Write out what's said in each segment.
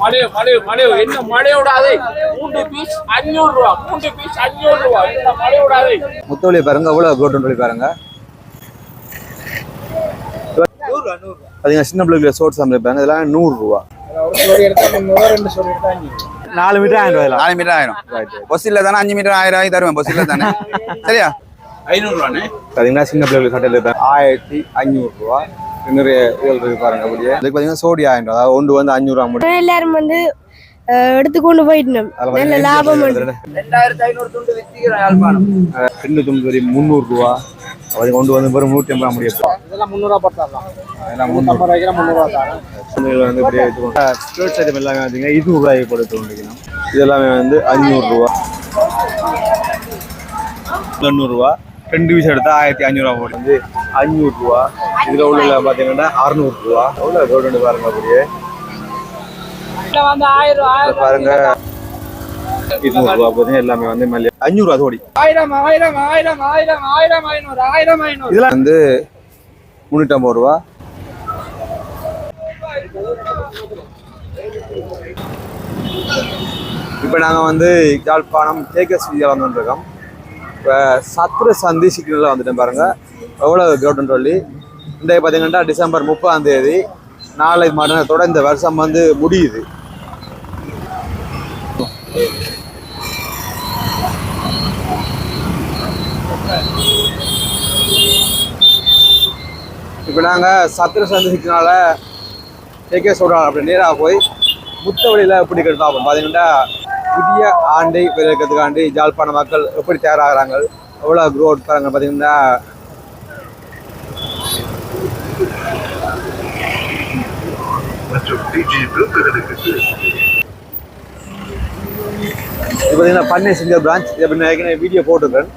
மழையோ மழையோ மழையோ என்ன மழையோடாதே மூன்று பீஸ் அஞ்சூறு ரூபா மூன்று பீஸ் அஞ்சூறு ரூபா. என்ன மழையோடாதே முத்தவழி பாருங்க எவ்வளோ வழி பாருங்க. பார்த்தீங்கன்னா சின்ன பிள்ளைங்க ஷோர்ட்ஸ் அமைப்பாங்க இதெல்லாம் நூறுரூவா. நாலு மீட்டர் ஆயிரம் நாலு மீட்டர் ஆயிரம். பஸ் இல்ல தானே அஞ்சு மீட்டர் ஆயிரம் ஆகி தருவேன் பஸ் இல்ல தானே. சரியா? ஐநூறு ரூபானே பார்த்தீங்கன்னா சின்ன பிள்ளைங்களுக்கு சட்டையில் ஆயிரத்தி அஞ்சூறுரூவா நிறைய இதுகள் இருக்கு பாருங்க அப்படியே. இதுக்கு பார்த்தீங்கன்னா சோடி ஆயிரம் ரூபா அதாவது ஒன்று வந்து அஞ்சூறுவா மட்டும். எல்லாரும் வந்து எடுத்துக்கொண்டு போயிட்டோம் நல்ல லாபம். ரெண்டாயிரத்தி ஐநூறு துண்டு வித்திக்கிறேன் யாழ்ப்பாணம் ரெண்டு தும்பி முந்நூறுரூவா. அது கொண்டு வந்து வெறும் நூற்றி ஐம்பது முடியும் இதெல்லாம் முந்நூறுவா முந்நூறு. ரூபாய்க்கு தரேன். குழந்தைகள் வந்து இப்படியே ஸ்கர்ட்ஸ் ஐட்டம் எல்லாமே பார்த்தீங்கன்னா இருநூறுவாய்க்கு போட்டு வந்துக்கணும் இது எல்லாமே வந்து அஞ்சூறுரூவா தொண்ணூறுரூவா ரெண்டு பீஸ் எடுத்தா ஆயிரத்தி அஞ்சூறுவா போட்டு வந்து அஞ்சூறுரூவா இதில் உள்ள பார்த்தீங்கன்னா அறநூறுரூவா எவ்வளோ கவர்மெண்ட் பாருங்க அப்படியே. பாருங்க. இருநூறுவா போதுங்க எல்லாமே வந்து மல்லி. அஞ்சூறுவா தோடி ஆயிரம் ஆயிரம் ஆயிரம் ஆயிரம் ஆயிரம் ஐநூறு ஆயிரம் ஐநூறு. இதெல்லாம் வந்து முந்நூற்றம்பது ரூபா. இப்போ நாங்கள் வந்து யாழ்ப்பாணம் கேகஸ் வித்யா வந்துருக்கோம். இப்போ சத்ர சந்தி சிக்னலில் வந்துட்டேன் பாருங்கள் எவ்வளோ கவுட்டன் சொல்லி இந்த பார்த்தீங்கன்னா டிசம்பர் முப்பதாம் தேதி நாளை மறுநாளத்தோட இந்த வருஷம் வந்து முடியுது. இப்போ நாங்கள் சத்திர சந்திக்கிறனால கேகே சொல்கிறாங்க அப்படி நேராக போய் முத்த வழியில் எப்படி கெடுத்தா பார்ப்போம். பார்த்தீங்கன்னா புதிய ஆண்டை விளைவிக்கிறதுக்காண்டி ஜாழ்ப்பாண மக்கள் எப்படி தயாராகிறாங்க? எவ்வளோ க்ரோத் பாருங்க பார்த்தீங்கன்னா பார்த்தீங்கன்னா பண்ணை சிங்கர் பிரான்ச் இதை நான் ஏற்கனவே வீடியோ போட்டிருக்கேன்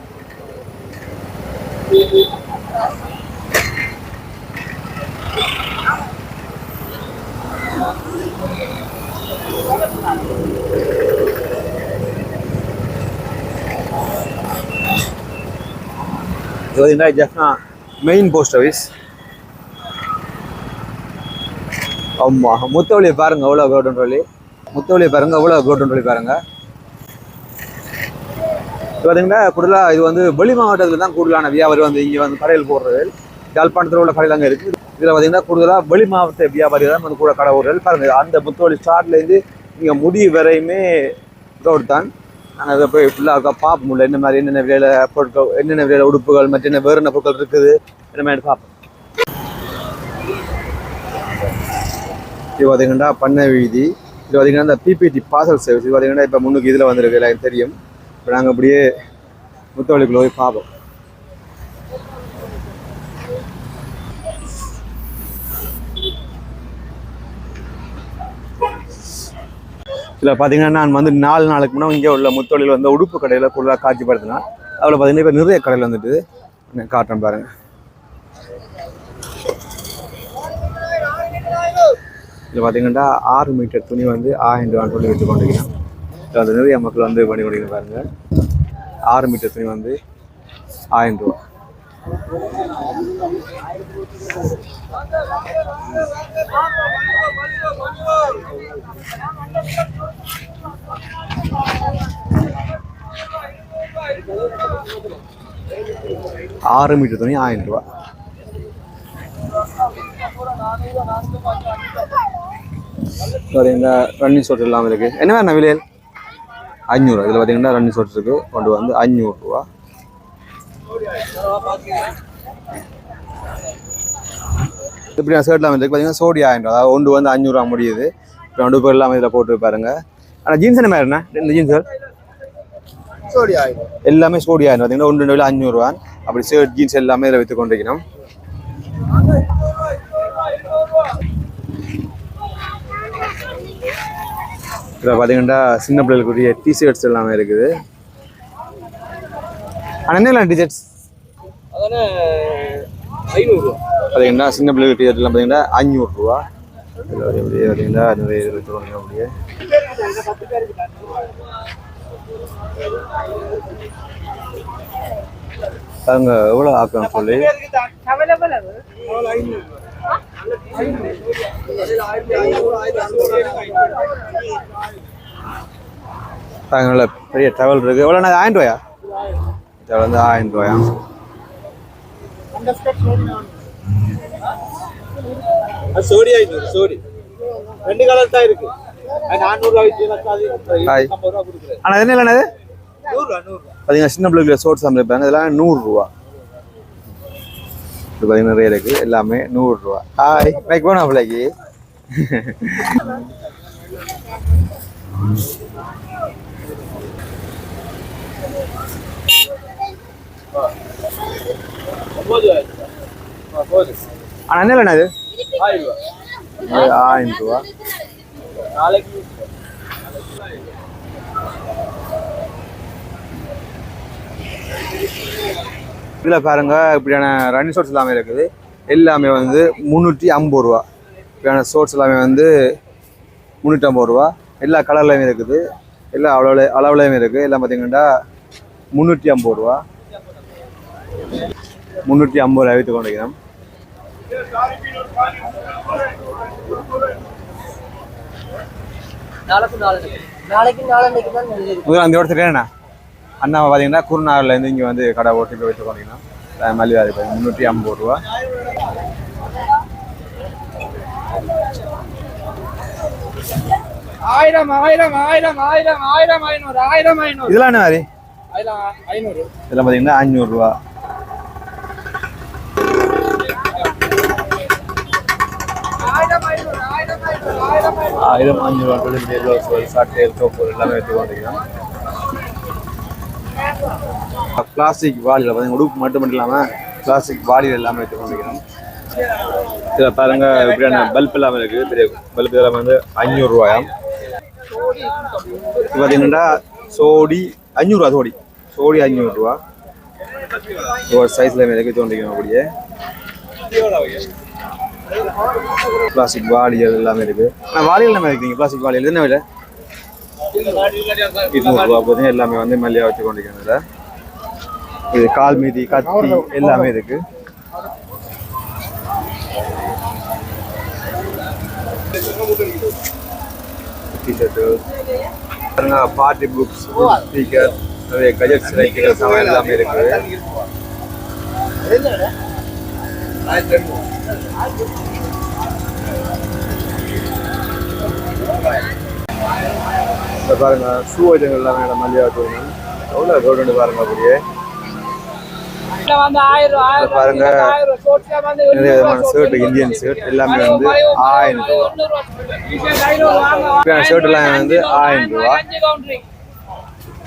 பார்த்தீங்கன்னா ஜஸ்ட்னா மெயின் போஸ்ட் ஆஃபீஸ் ஆமாம் முத்தவழியை பாருங்க எவ்வளோ கவுடன் சொல்லி முத்தவழியை பாருங்க எவ்வளோ கவுடன் சொல்லி பாருங்க இது பார்த்தீங்கன்னா கூடுதலாக இது வந்து வெளி மாவட்டத்தில் தான் கூடுதலான வியாபாரி வந்து இங்கே வந்து கடையில் போடுறது யாழ்ப்பாணத்தில் உள்ள கடையில் அங்கே இருக்குது இதில் பார்த்தீங்கன்னா கூடுதலாக வெளி மாவட்ட வியாபாரிகள் தான் வந்து கூட கடை போடுறது பாருங்க அந்த முத்தவழி ஸ்டார்ட்லேருந்து இங்கே முடி வரையுமே ரோடு தான் நாங்கள் அதை போய் ஃபுல்லாக பார்ப்போம் முடியல. என்ன மாதிரி என்னென்ன விலையில பொருட்கள் என்னென்ன விலையில உடுப்புகள் மற்ற என்ன வேறு என்ன பொருட்கள் இருக்குது? என்ன மாதிரி பார்ப்போம் இது பார்த்தீங்கன்னா பண்ணை வீதி. இது பார்த்தீங்கன்னா இந்த பிபிடி பார்சல் சர்வீஸ் இது பார்த்தீங்கன்னா இப்போ முன்னுக்கு இதில் வந்திருக்கு எனக்கு தெரியும். இப்போ நாங்கள் அப்படியே முத்தவழிக்குள்ள போய் பார்ப்போம் இதில் பார்த்தீங்கன்னா நான் வந்து நாலு நாளுக்கு முன்னாடி இங்கே உள்ள முத்தொழில் வந்து உடுப்பு கடையில் கூடுதலாக காட்சிப்படுத்தினேன் அதில் பார்த்தீங்கன்னா இப்போ நிறைய கடையில் வந்துட்டு காட்டுறேன் பாருங்க. இதில் பார்த்தீங்கன்னா ஆறு மீட்டர் துணி வந்து ஆயிரம் ரூபான்னு சொல்லி விட்டு கொண்டிருக்கிறேன் இதில் வந்து நிறைய மக்கள் வந்து பண்ணி கொண்டிருக்க பாருங்க. ஆறு மீட்டர் துணி வந்து ஆயிரம் ரூபா. ஆறு மீட்டர் துணி ஆயிரம் ரூபா சாரி இந்த ரன்னிங் ஷோட் இல்லாமல் இருக்கு. என்ன வேணும் விலையல்? அஞ்சூறு இதில் பார்த்தீங்கன்னா ரன்னிங் ஷோட் இருக்கு. கொண்டு வந்து அஞ்சூறு ரூபா இப்படி நான் ஷர்ட்லாம் இருக்கு பார்த்தீங்கன்னா சோடி ஆயிரம் ரூபா. அதாவது ஒன்று வந்து அஞ்சூறுவா முடியுது. இப்போ ரெண்டு பேர் எல்லாமே இதில் போட்டு பாருங்க. ஆனால் ஜீன்ஸ் என்ன மாதிரி என்ன? இந்த ஜீன்ஸ் சோடி ஆயிரம். எல்லாமே சோடி ஆயிரம் பார்த்தீங்கன்னா ஒன்று ரெண்டு அஞ்சூறுவா அப்படி ஷர்ட் ஜீன்ஸ் எல்லாமே இதில் விற்று கொண்டிருக்கணும் இதில் பார்த்தீங்கன்னா சின்ன பிள்ளைகளுக்குரிய டிஷர்ட்ஸ் எல்லாமே இருக்குது. ஆனால் என்ன டிஷர்ட்ஸ் அதானே ஐநூறு பார்த்தீங்கன்னா சின்ன பிள்ளைகள் டிஷர்ட் எல்லாம் பார்த்தீங்கன்னா அஞ்சூறுரூவா இதில் அப்படியே பார்த்தீங்கன்னா நிறைய இது வச்சுருவாங்க அப்படியே. பாருங்க எவ்வளோ ஆக்கம் சொல்லி. நல்ல பெரிய டவல் இருக்குது எவ்வளோ நாங்கள் ஆயிரம் ரூபாயா? டவல் வந்து ஆயிரம் ரூபாயா? சோடி ஐநூறு சோடி. ரெண்டு கலர் தான் இருக்கு. ஆனால் என்ன இல்லைண்ணா இது நூறுரூவா நூறுரூவா. பார்த்தீங்கன்னா சின்ன பிள்ளைகளை சோர்ஸ் சமைப்பாங்க இதெல்லாம் நூறுரூவா. இது பார்த்தீங்கன்னா நிறைய இருக்கு. எல்லாமே நூறுரூவா. ஹாய் பிள்ளைக்கு? ஒம்பது ஆனால் என்ன இது ஆயிரம் ரூபா. இதில் பாருங்க இப்படியான ரன்னிங் ஷோட்ஸ் எல்லாமே இருக்குது. எல்லாமே வந்து முந்நூற்றி ஐம்பது ரூபா. இப்படியான ஷோட்ஸ் எல்லாமே வந்து முந்நூற்றி ஐம்பது ரூபா. எல்லா கலர்லையுமே இருக்குது. எல்லா அளவுல அளவுலையுமே இருக்குது எல்லாம் பார்த்தீங்கன்னா முந்நூற்றி ஐம்பது ரூபா. முந்நூற்றி ஐம்பது ரூபா வைத்து கொண்டிருக்கிறோம் நாளைக்கு நாளைக்கு நாளைக்கு நாளைக்கு தான் முதல்ல அந்த இடத்துல அண்ணா பார்த்தீங்கன்னா குருநாகர்லேருந்து இங்கே வந்து கடை ஓட்டி போய் வைத்து கொண்டிருக்கிறோம் மல்லிகா இருக்கு முந்நூற்றி ஐம்பது ரூபா. ஆயிரம் ஆயிரம் ஆயிரம் ஆயிரம் ஆயிரம் ஐநூறு ஆயிரம் ஐநூறு. இதெல்லாம் என்ன மாதிரி? இதெல்லாம் பார்த்தீங்கன்னா அஞ்சூறுரூவா ஆயிரம் ஐநூறு ஆயிரம் அஞ்சூறுவா டுவெண்ட்டி ப்ளவுஸ் சோப்பு எல்லாமே எடுத்து கொண்டிருக்கிறோம் பிளாஸ்டிக் வாலியில் பார்த்தீங்கன்னா உடுப்பு மட்டும் இல்லாமல் பிளாஸ்டிக் வாலியில் எல்லாமே எடுத்து கொண்டிருக்கிறோம் இதில் பாருங்க இப்படியான பல்ப் எல்லாமே இருக்குது பெரிய பல்ப் எல்லாமே வந்து அஞ்சூறுரூவாயாம் இது பார்த்தீங்கன்னா சோடி அஞ்சூறுரூவா சோடி சோடி அஞ்சூறுரூவா ஒரு சைஸில் இருக்குது தோண்டிக்கணும் அப்படியே பிளாஸ்டிக் வாளிகள் எல்லாமே இருக்கு. ஆனால் வாளிகள் எல்லாமே இருக்குங்க? பிளாஸ்டிக் வாளிகள் என்ன விலை? இருநூறுபா போதும் எல்லாமே வந்து மல்லியா வச்சு கொண்டிருக்கிறதுல இது கால் மீதி கத்தி எல்லாமே இருக்கு. டிஷர்ட்டு பாருங்க பார்ட்டி புக்ஸ் ஸ்பீக்கர் நிறைய கஜெட் லைட்டுகள் எல்லாமே இருக்கு. இந்த பாருங்க ஷூ ஐட்டங்கள் எல்லாமே நம்ம மல்லியா வச்சுக்கணும் எவ்வளோ கவர்மெண்ட் பாருங்க அப்படியே. பாருங்க நிறைய விதமான ஷர்ட் இந்தியன் ஷர்ட் எல்லாமே வந்து ஆயிரம் ரூபா ஷர்ட் எல்லாம் வந்து ஆயிரம் ரூபா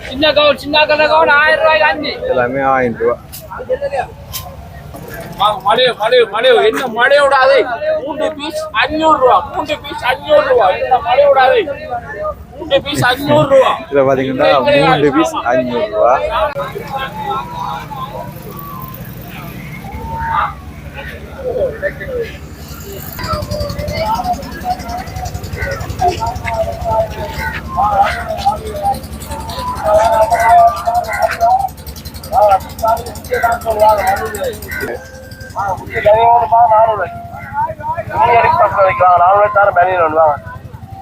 சின்ன கவுன் சின்ன கவுன் ஆயிரம் ரூபாய்க்கு எல்லாமே ஆயிரம் ரூபா மழையோ மழையோ மழையோ என்ன மழை விடாதே. மூன்று பீஸ் அஞ்சூறு ரூபா மூன்று பீஸ் அஞ்சூறு ரூபா என்ன மழை விடாதே. மூன்று பீஸ் அஞ்சூறு ரூபா. இதில் பார்த்தீங்கன்னா மூணு பீஸ் அஞ்சூறு ரூபா.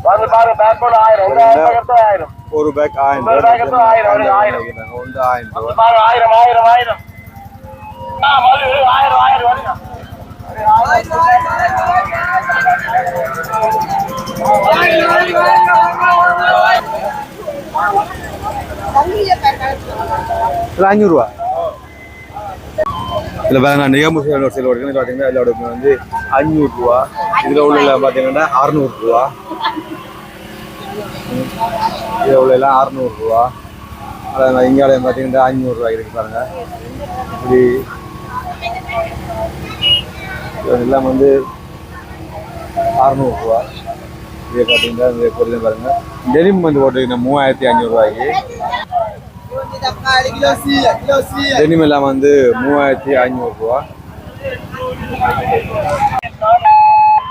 வந்து பாருங்க பேக் போட ஆயிரம் ஒரு பேக் ஆயிரம் ஒரு ஆயிரம், ஒரு ரூபா ஆயிரம். வந்து ஆயிரம் ரூபா பாருங்க ஆயிரம் ஆயிரம் ஆயிரம் ஆ, மறு, மறு, ஆயிரம் ஆயிரம் வருங்க இல்லை அஞ்சூறுரூவா இதில் பாருங்க நிகமுக சில இருக்குது பார்த்தீங்கன்னா இதோட வந்து அஞ்சூறுரூவா. இதில் உள்ள பார்த்தீங்கன்னா அறநூறுரூவா. இதில் உள்ள எல்லாம் அறநூறுரூவா அதான் இங்காலயம் பார்த்தீங்கன்னா அஞ்சூறுரூவா இருக்கு பாருங்க. இப்படி எல்லாம் வந்து அறநூறுரூவா. இதே பார்த்தீங்கன்னா இந்த பொருள் பாருங்கள் டெலிம் வந்து போட்டுருக்கீங்க மூவாயிரத்தி அஞ்சூறுரூவாய்க்கு டெனிம் வந்து மூவாயிரத்தி ஐநூறுரூவா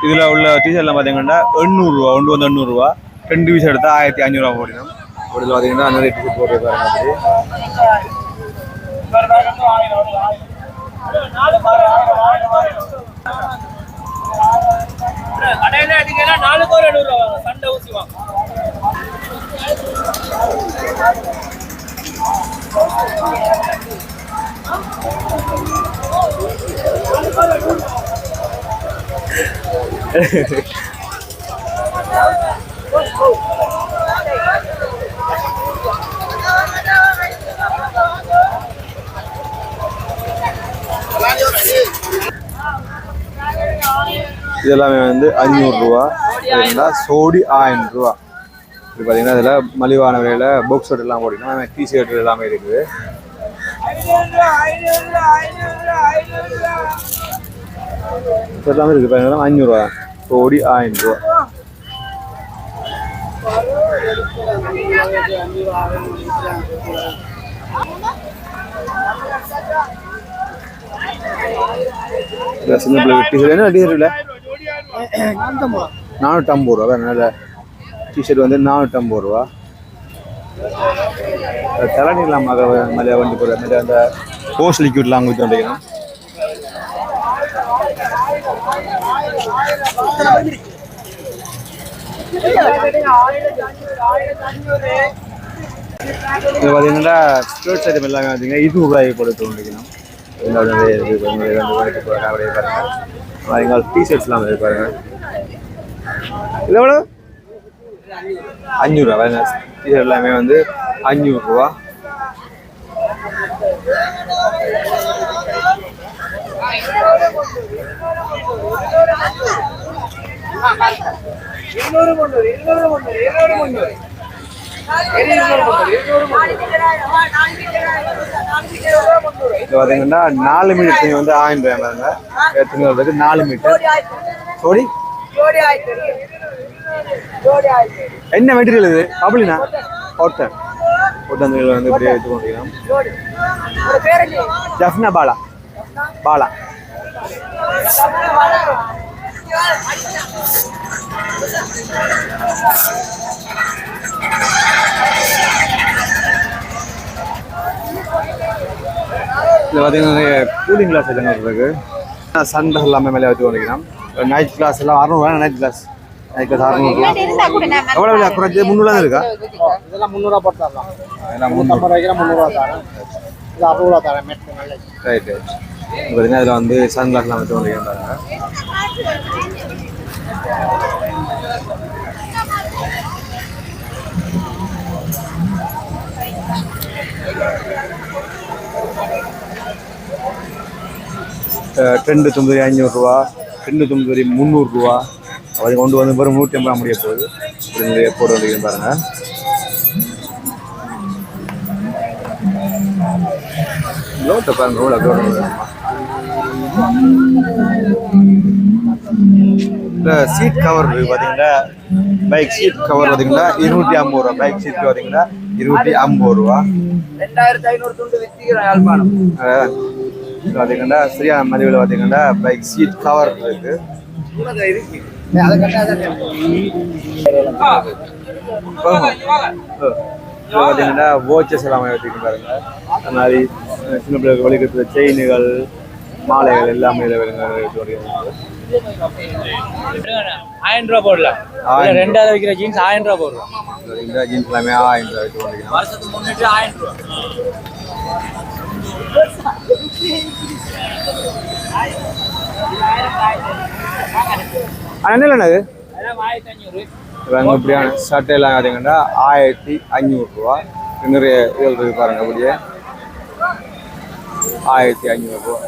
இதில் உள்ள டிஷர்ட் எல்லாம் பார்த்தீங்கன்னா எண்ணூறுரூவா ஒன்று வந்து எண்ணூறுரூவா ரெண்டு பீஸ் எடுத்தால் ஆயிரத்தி ஐநூறுரூவா போடணும் ஒரு இதில் பார்த்தீங்கன்னா அந்த டிஷர்ட் போட்டுருக்காங்க அப்படி கடையில அடிக்கல நாலுக்கு ஒரு எழுபது சண்டை ஊசி இதெல்லாமே வந்து அஞ்சூறுரூவா சரிங்களா சோடி ஆயிரம் ரூபா. இது பார்த்தீங்கன்னா இதில் மலிவான விலையில் புக் ஷர்ட் எல்லாம் போட்டிங்கன்னா டி ஷர்ட் எல்லாமே இருக்குது. எல்லாமே இருக்குது பார்த்தீங்கன்னா அஞ்சூறுரூவா சோடி ஆயிரம் சின்ன பிள்ளை டிஷர்ட் என்ன டிஷர்ட் இல்லை நானூற்றம்பது ரூபா. வேறு நல்ல டிஷர்ட் வந்து நானூற்றம்பது ரூபா தலநீர்லாம் மக மலையா வண்டி போகிற மாதிரி அந்த ஹோஸ் லிக்விட்லாம் கொடுத்து வந்துக்கணும் இது பார்த்தீங்கன்னா ஸ்கர்ட் ஐட்டம் எல்லாமே பார்த்தீங்கன்னா இருநூறுவாய்க்கு கொடுத்து வந்துக்கணும் ரெண்டாவது இது ரூபாய்க்கு போகிற அப்படியே பாருங்க எங்கள் டிஷர்ட்ஸ்லாம் வந்து பாருங்க இது எவ்வளோ அஞ்சூறுரூவா டிஷர்ட் எல்லாமே வந்து அஞ்சூறுரூவா இது பார்த்தீங்கன்னா நாலு மீட்டர் துணி வந்து ஆயிரம் ரூபாய் நாலு மீட்டர்? சோடி என்ன மெட்டீரியல் இது? அப்படின்னா காட்டன் துணியில் வந்து இப்படியே எடுத்து கொண்டிருக்கிறோம் ஜஃப்னா பாலா. பாலா. இதில் பார்த்தீங்கன்னா நிறைய கூலிங் கிளாஸ் எல்லாம் இருக்கு. சண்டை எல்லாமே மேலே வச்சு கொண்டிருக்கிறோம் நைட் கிளாஸ் எல்லாம் அறுநூறுவா நைட் கிளாஸ் கிளாஸ் அறுநூறுவா எவ்வளோ விலை? முந்நூறுவா தான் இருக்கா? இதெல்லாம் முந்நூறுவா போட்டு தரலாம். எல்லாம் முந்நூறு முந்நூற்றம்பது ரூபாய்க்கு முந்நூறுவா தரேன். இது அறுபது ரூபா தரேன் மெட்ரு நல்ல ரைட் ரைட் பார்த்தீங்கன்னா இதில் வந்து சன் கிளாஸ்லாம் வச்சு கொண்டிருக்கேன் பாருங்க ரெண்டு தொம்பது ஐநூறுரூவா ரெண்டு தொம்பது முந்நூறுரூவா அதை கொண்டு வந்து வெறும் நூற்றி ஐம்பது முடிய போகுது. இப்படி நிறைய போட்டு வந்துருக்கேன் பாருங்க. லோட்டை பாருங்க ரோல் அப்படியே இந்த சீட் கவர் பார்த்தீங்கன்னா பைக் சீட் கவர் பார்த்தீங்கன்னா இருநூற்றி ஐம்பது ரூபா. பைக் சீட் பார்த்தீங்கன்னா இருநூற்றி ஐம்பது ரூபா. ரெண்டாயிரத்தி ஐநூறு துண்டு யாழ்ப்பாணம். இது பார்த்தீங்கன்னா சரியான மதிவில் பார்த்தீங்கன்னா பைக் சீட் கவர் இருக்கு. பார்த்தீங்கன்னா வாட்சஸ் எல்லாமே வச்சுருக்கு பாருங்க. அந்த மாதிரி சின்ன பிள்ளைகளுக்கு வலிக்கிறதுல செயின்கள் மாலைகள் எல்லாமே இதில் வருங்க. ஆயிரம் ரூபா போடலாம். ரெண்டாவது வைக்கிற ஜீன்ஸ் ஆயிரம் ரூபா இந்த ஜீன்ஸ் எல்லாமே ஆயிரம் வச்சு வருஷத்துக்கு ரூபா. என்ன அது இவங்க இப்படியான சட்டை எல்லாம் பார்த்தீங்கன்னா ஆயிரத்தி அஞ்சூறுரூவா நிறைய இதுகள் இருக்கு பாருங்க அப்படியே. ஆயிரத்தி அஞ்சூறுரூவா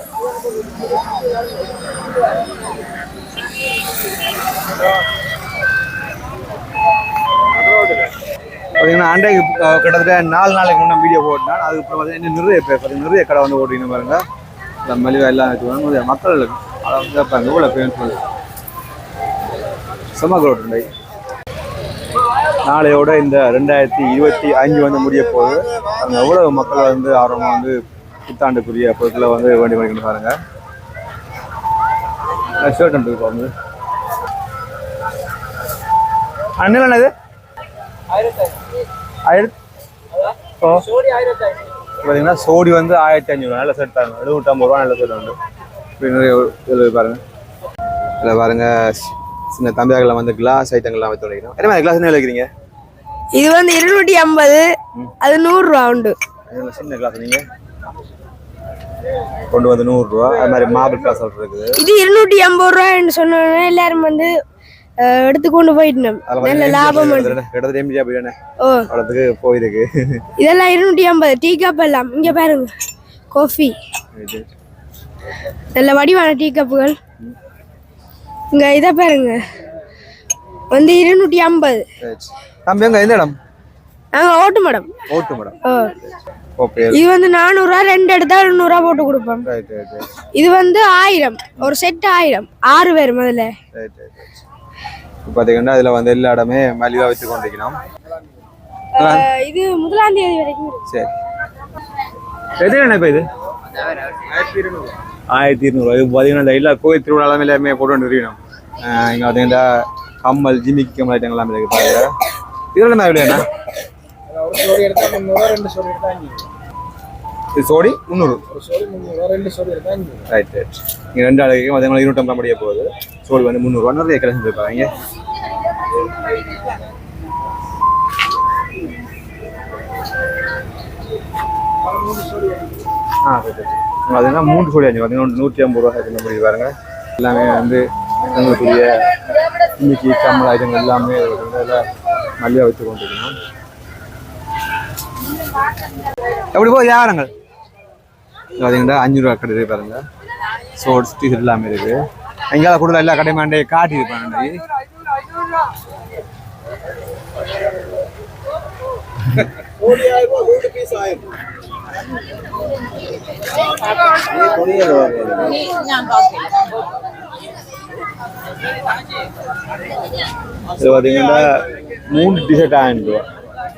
பார்த்தீங்கன்னா அண்டைக்கு கிட்டத்தட்ட நாலு நாளைக்கு முன்னே வீடியோ போட்டேன். அதுக்கப்புறம் பார்த்தீங்கன்னா நிறைய பேர் பார்த்தீங்கன்னா நிறைய கடை வந்து ஓட்டின்னு பாருங்க. இந்த மலிவா எல்லாம் வச்சுக்கோங்க மக்கள் அதை வந்து கேட்பாங்க இவ்வளோ பேர் சொல்லி செம்ம க்ரௌட் நாளையோட இந்த ரெண்டாயிரத்தி இருபத்தி அஞ்சு வந்து முடிய போது அங்கே எவ்வளவு மக்கள் வந்து ஆர்வமாக வந்து புத்தாண்டுக்குரிய பொருட்களை வந்து வேண்டி பண்ணிக்கணும் பாருங்க. ஷர்ட் இருக்கு வந்து அண்ணன் இது ஆயிரத்தி ஓ பார்த்தீங்கன்னா சோடி வந்து ஆயிரத்தி அஞ்சூறு நல்ல செட் தாங்க எழுநூற்றம்பது ரூபா நல்ல செட் உண்டு இதில் பாருங்க. இதில் பாருங்க. சின்ன தம்பியாக்கெல்லாம் வந்து கிளாஸ் ஐட்டங்கள்லாம் வைத்து வைக்கிறோம் என்ன மாதிரி கிளாஸ் என்ன வைக்கிறீங்க? இது வந்து இருநூற்றி ஐம்பது அது நூறுரூவா உண்டு. சின்ன கிளாஸ் நீங்கள் கொண்டு வந்து நூறுரூவா அது மாதிரி மாபிள் கிளாஸ் இருக்குது. இது இருநூற்றி ஐம்பது ரூபான்னு சொன்னோன்னே எல்லாரும் வந்து எடுத்துக்கொண்டு போயிட்டோம் நல்ல லாபம். கிட்டத்தட்ட எம்ஜிஆர் அவ்வளோத்துக்கு போயிருக்கு. இதெல்லாம் இருநூற்றி ஐம்பது. டீ கப் எல்லாம். இங்கே பாருங்க. காஃபி நல்ல வடிவான டீ கப்புகள் இங்கே இதை பாருங்க. வந்து இருநூற்றி ஐம்பது. தம்பி எங்க எந்த இடம்? நாங்கள் ஓட்டு மேடம். ஓட்டு மேடம். ஓகே. இது வந்து நானூறுரூவா ரெண்டு எடுத்தா நூறுரூவா போட்டு கொடுப்போம். ரைட் ரைட் ரைட் இது வந்து ஆயிரம். ஒரு செட் ஆயிரம். ஆறு பேர் முதல்ல. ரைட் ரைட் இப்போ பார்த்தீங்கன்னா இதில் வந்து எல்லா இடமே மலிவாக வச்சு கொண்டிருக்கணும் இது முதலாம் தேதி வரைக்கும் இருக்கு. சரி. எது என்ன இப்போ இது? ஆயிரத்தி இருநூறுவா இது பார்த்தீங்கன்னா எல்லா கோயில் திருவிழாலாம் எல்லாமே போட்டு கொண்டு இருக்கணும் இங்கே பார்த்தீங்கன்னா கம்மல் ஜிமிக் கம்மல் ஐட்டங்கள் எல்லாமே இருக்கு பாருங்க. இதில் என்ன விலையாண்ணா ஒரு சோடி எடுத்தா முந்நூறுவா ரெண்டு சோடி எடுத்தா அஞ்சூறு இது சோடி முந்நூறு. ரைட் ரைட் இங்கே ரெண்டு அழகு பார்த்தீங்கன்னா இருநூற்றம்பது முடிய போகுது. சோடி வந்து முந்நூறுவா நிறைய கலெக்ஷன் இருப்பாங்க ஆ ரைட் ரைட் பார்த்தீங்கன்னா மூன்று கோடி அஞ்சு பார்த்தீங்கன்னா நூற்றி ஐம்பது ரூபா இருக்க முடியுது பாருங்க. எல்லாமே வந்து எங்களுக்குரிய இன்னைக்கு கம்மல் ஐட்டங்கள் எல்லாமே மல்லியாக வச்சு கொண்டிருக்கணும் எப்படி போகுது வியாபாரங்கள்? பார்த்தீங்கன்னா அஞ்சு ரூபா கடை இருக்கு பாருங்க. சோட்ஸ் டீஷர்ட் எல்லாமே இருக்கு. எங்கேயாவது கூட எல்லா கடையும் காட்டியிருப்பாங்க காட்டி இருப்பாங்க ஆயிரம் ரூபாய் நூறு பீஸ் ஆயிரம். இது பார்த்தீங்கன்னா மூணு டிஷர்ட் ஆயிரம் ரூபா.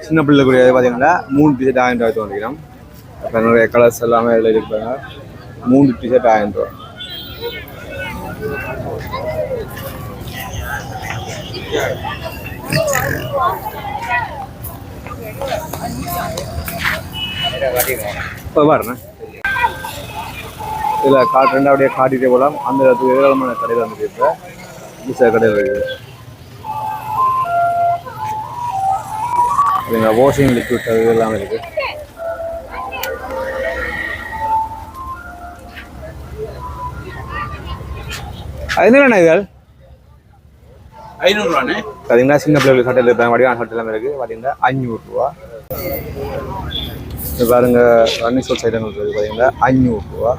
சின்ன பிள்ளைக்குரிய பார்த்தீங்கன்னா மூணு டிஷர்ட் ஆயிரம் ரூபாய் தோன்றிக்கிறோம் அப்போ நிறைய கலர்ஸ் எல்லாமே இதில் இருப்பாங்க மூணு டிஷர்ட் ஆயிரம் ரூபா. இப்போ பாருண்ணே இதில் காட்டு அப்படியே காட்டிட்டே போகலாம். அந்த இடத்துக்கு ஏராளமான கடையில் வந்துட்டு இப்போ ஈஸியாக கடையில் இருக்குது. இதுங்க வாஷிங் லிக்விட் அது எல்லாமே இருக்கு. அது என்னண்ணா இது? ஐநூறுவாண்ணே. பார்த்தீங்கன்னா சின்ன பிள்ளைகளுக்கு சட்டையில் இருப்பாங்க வடிவான சட்டை எல்லாமே இருக்குது பார்த்தீங்கன்னா அஞ்சூறுரூவா இது பாருங்க ரன்னிங் சைடு இருக்குது பார்த்தீங்கன்னா அஞ்சூறுரூவா ரூபா.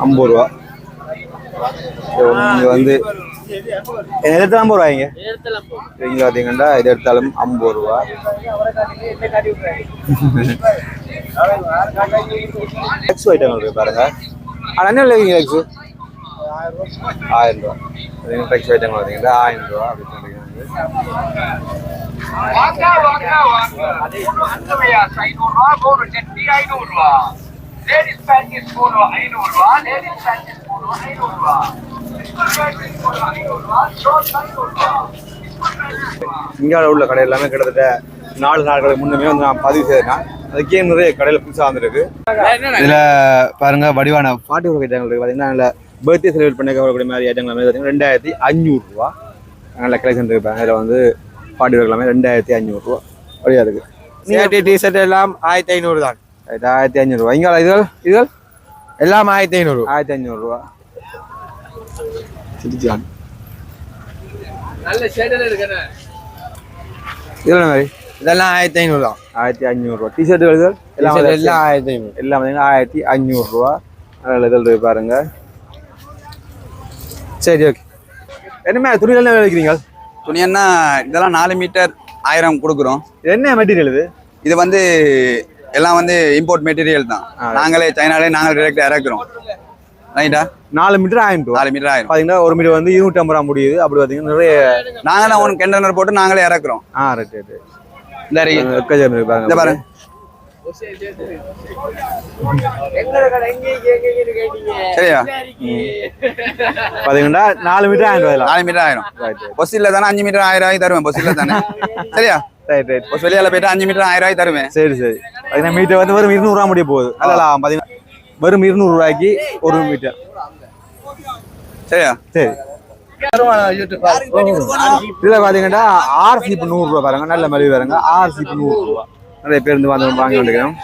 ஐம்பது ரூபா. இங்கே வந்து என்ன எடுத்தாலும் ஐம்பது ரூபாய்ங்க இங்கே பார்த்தீங்கன்னா இது எடுத்தாலும் ஐம்பது ரூபா எக்ஸ் ஐட்டங்கள் இருக்கு பாருங்க. ஆனால் என்ன விலைங்க எக்ஸ் ஆயிரம் ரூபா. எக்ஸ் ஐட்டங்கள் பார்த்தீங்கன்னா ஆயிரம் ரூபா. அப்படி சொல்லிருக்காங்க வாங்க வாங்க வாங்க. ஐநூறுரூவா லேடிஸ் பேக்கேஜ் ஐநூறுரூவா லேடிஸ் பேக்கேஜ் ஐநூறுரூவா இந்தியாவில் உள்ள கடை எல்லாமே கிட்டத்தட்ட நாலு நாட்களுக்கு முன்னமே வந்து நான் பதிவு செய்தேன். அதுக்கே நிறைய கடையில் புதுசாக வந்திருக்கு. இதில் பாருங்க வடிவான பாட்டி ஒரு ஐட்டங்கள் இருக்குது பார்த்தீங்கன்னா அதில் பர்த்டே செலிப்ரேட் பண்ண வரக்கூடிய மாதிரி ஐட்டங்கள் எல்லாமே பார்த்தீங்கன்னா ரெண்டாயிரத்தி அஞ்சூறுரூவா நல்ல கலெக்ஷன் இருப்பாங்க இதில் வந்து பாட்டி ஒரு எல்லாமே ரெண்டாயிரத்தி அஞ்சூறுரூவா வழியாக இருக்குது சேட்டி டிஷர்ட் எல்லாம் ஆயிரத்தி ஐநூறு தான். ஆயிரத்தி அஞ்சூறுரூவா இங்கே இதுகள் இதுகள்? எல்லாம் ஆயிரத்தி ஐநூறு. ஆயிரத்தி அஞ்சூறுரூவா சிரிச்சான் நல்ல ஷேடர் இருக்குண்ணே. இதில் மாதிரி? இதெல்லாம் ஆயிரத்தி ஐநூறு தான் ஆயிரத்தி அஞ்சூறுரூவா டிஷர்ட்டுகள் இதுகள் எல்லாம் எல்லாம் ஆயிரத்தி ஐநூறு எல்லாம் பார்த்தீங்கன்னா ஆயிரத்தி அஞ்சூறுரூவா இதில் இருக்கு பாருங்க. சரி ஓகே என்ன துணிகள் என்ன விற்கிறீங்க துணியன்னா இதெல்லாம் நாலு மீட்டர் ஆயிரம் கொடுக்குறோம். இது என்ன மெட்டீரியல் இது? இது வந்து எல்லாம் வந்து இம்போர்ட் மெட்டீரியல் தான். நாங்களே சைனாலே நாங்களே ஆ இறக்குறோம். ரைட்டா நாலு மீட்டர் ஆயிரம் நாலு மீட்டர் ஆயிரம். பார்த்தீங்கன்னா ஒரு மீட்டர் வந்து இருநூற்றி ஐம்பது ரூபா முடியுது. அப்படி பார்த்தீங்கன்னா நிறைய நாங்க தான் ஒன் கண்டெய்னர் போட்டு நாங்களே இறக்குறோம். ஆ ரைட் ரைட் இந்த பாருங்க. சரியா? பாத்தீங்கன்னா நாலு மீட்டர் ஆயிரம் நாலு மீட்டர் ஆயிரம். பஸ் இல்ல தானே அஞ்சு மீட்டர் ஆயிரம் ரூபாய் தருவேன். பஸ் இல்ல தானே. சரியா? ரைட் ரைட் பஸ் வெளியால போயிட்டு அஞ்சு மீட்டர் ஆயிரம் ரூபாய் தருவேன். சரி சரி. பாத்தீங்கன்னா மீட்டர் வந்து வெறும் இருநூறுவா முடிய போகுது. அல்ல பாத்தீங்கன்னா வெறும் இருநூறு ரூபாய்க்கு ஒரு மீட்டர். சரியா? சரி. இதுல பாத்தீங்கன்னா ஆர்சி இப்போ நூறு ரூபா பாருங்க நல்ல மலிவு பாருங்க. நூறு ரூபா நிறைய பேர் இருந்து வந்து வாங்கி வந்துக்கிறோம்